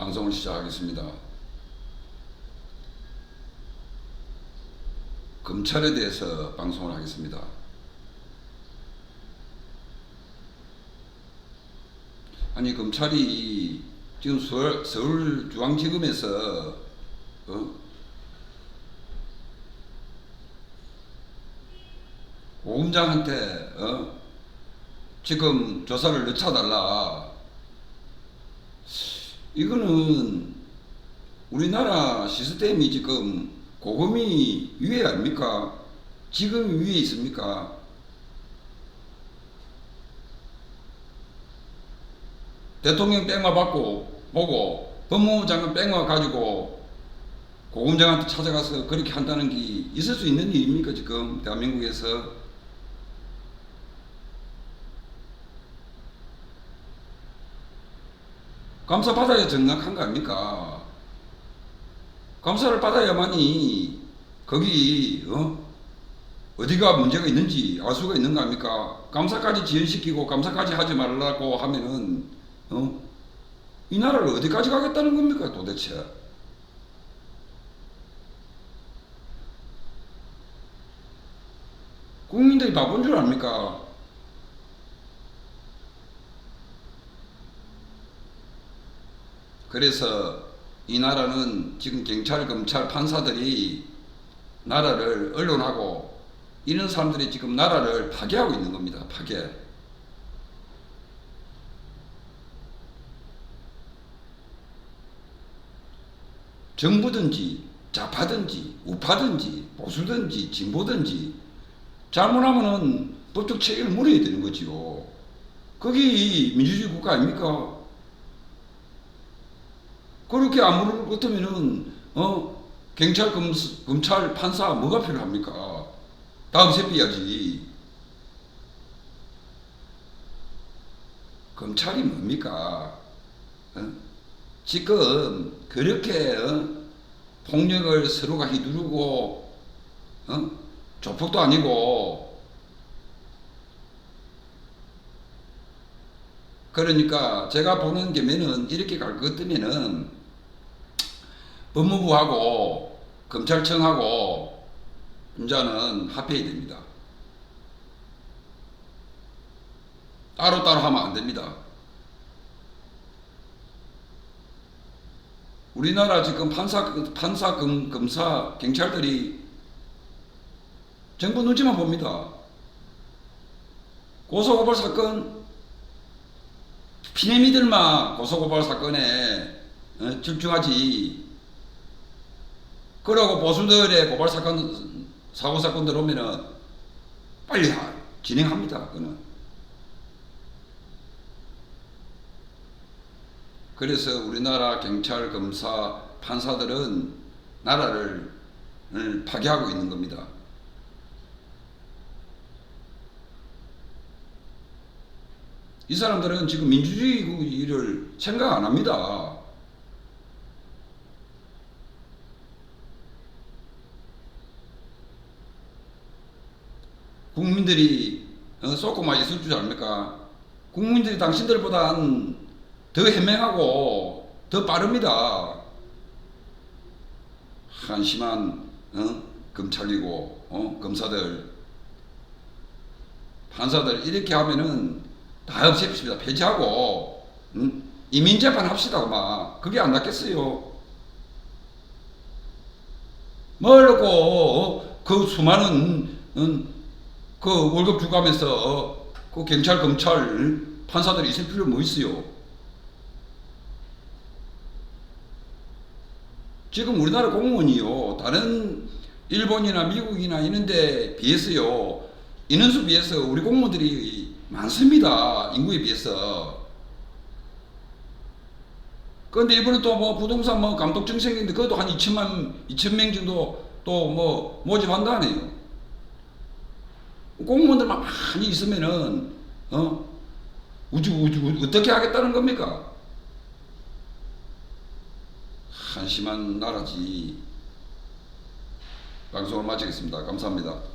방송을 시작하겠습니다. 검찰에 대해서 방송을 하겠습니다. 아니 검찰이 지금 서울, 서울중앙지검에서 어? 고검장한테 어? 지금 조사를 늦춰달라. 이거는 우리나라 시스템이 지금 고금이 위에 아닙니까? 지금 위에 있습니까? 대통령 뺑마 받고 보고 법무부 장관 뺑마 가지고 고검장한테 찾아가서 그렇게 한다는 게 있을 수 있는 일입니까 지금 대한민국에서 감사 받아야 정확한 거 아닙니까? 감사를 받아야만이 거기 어? 어디가 문제가 있는지 알 수가 있는 거 아닙니까? 감사까지 지연시키고 감사까지 하지 말라고 하면은 어? 이 나라를 어디까지 가겠다는 겁니까 도대체? 국민들이 바본 줄 압니까? 그래서 이 나라는 지금 경찰, 검찰, 판사들이 나라를 언론하고 이런 사람들이 지금 나라를 파괴하고 있는 겁니다. 파괴. 정부든지 좌파든지 우파든지 보수든지 진보든지 잘못하면은 법적 책임을 물어야 되는 거지요. 그게 민주주의 국가 아닙니까? 그렇게 안 물을 것 같으면은 어 경찰 검, 검찰 판사 뭐가 필요합니까? 다음 세비야지. 검찰이 뭡니까? 어? 지금 그렇게 어? 폭력을 서로가 휘두르고 어? 조폭도 아니고 그러니까 제가 보는 게면은 이렇게 갈 것 같으면은 법무부하고 검찰청하고 이제는 합해야 됩니다. 따로따로 하면 안 됩니다. 우리나라 지금 판사, 판사, 검, 검사, 경찰들이 정부 눈치만 봅니다. 고소고발 사건, 피해미들만 고소고발 사건에 어, 집중하지. 그러고 보수들의 고발 사건, 사고 사건들 오면은 빨리 하, 진행합니다. 그는. 그래서 우리나라 경찰, 검사, 판사들은 나라를 을 파괴하고 있는 겁니다. 이 사람들은 지금 민주주의 를 생각 안 합니다. 국민들이 어, 쏟고만 있을 줄 압니까? 국민들이 당신들보단 더 현명하고 더 빠릅니다. 한심한 어? 검찰이고 어? 검사들 판사들 이렇게 하면은 다 없앱시다 폐지하고 음? 이민재판 합시다 막 그게 안 낫겠어요. 뭘 놓고 어? 그 수많은 음, 그 월급 주가면서 어? 그 경찰 검찰 판사들이 있을 필요 뭐 있어요? 지금 우리나라 공무원이요 다른 일본이나 미국이나 이런데 비해서요 인원수 비해서 우리 공무원들이 많습니다 인구에 비해서 그런데 이번에 또 뭐 부동산 뭐 감독 정책인데 그것도 한 2천만 2천 명 정도 또 뭐 모집한다 하네요 공무원들만 많이 있으면은 어 우주 우주 어떻게 하겠다는 겁니까? 한심한 나라지. 방송을 마치겠습니다. 감사합니다.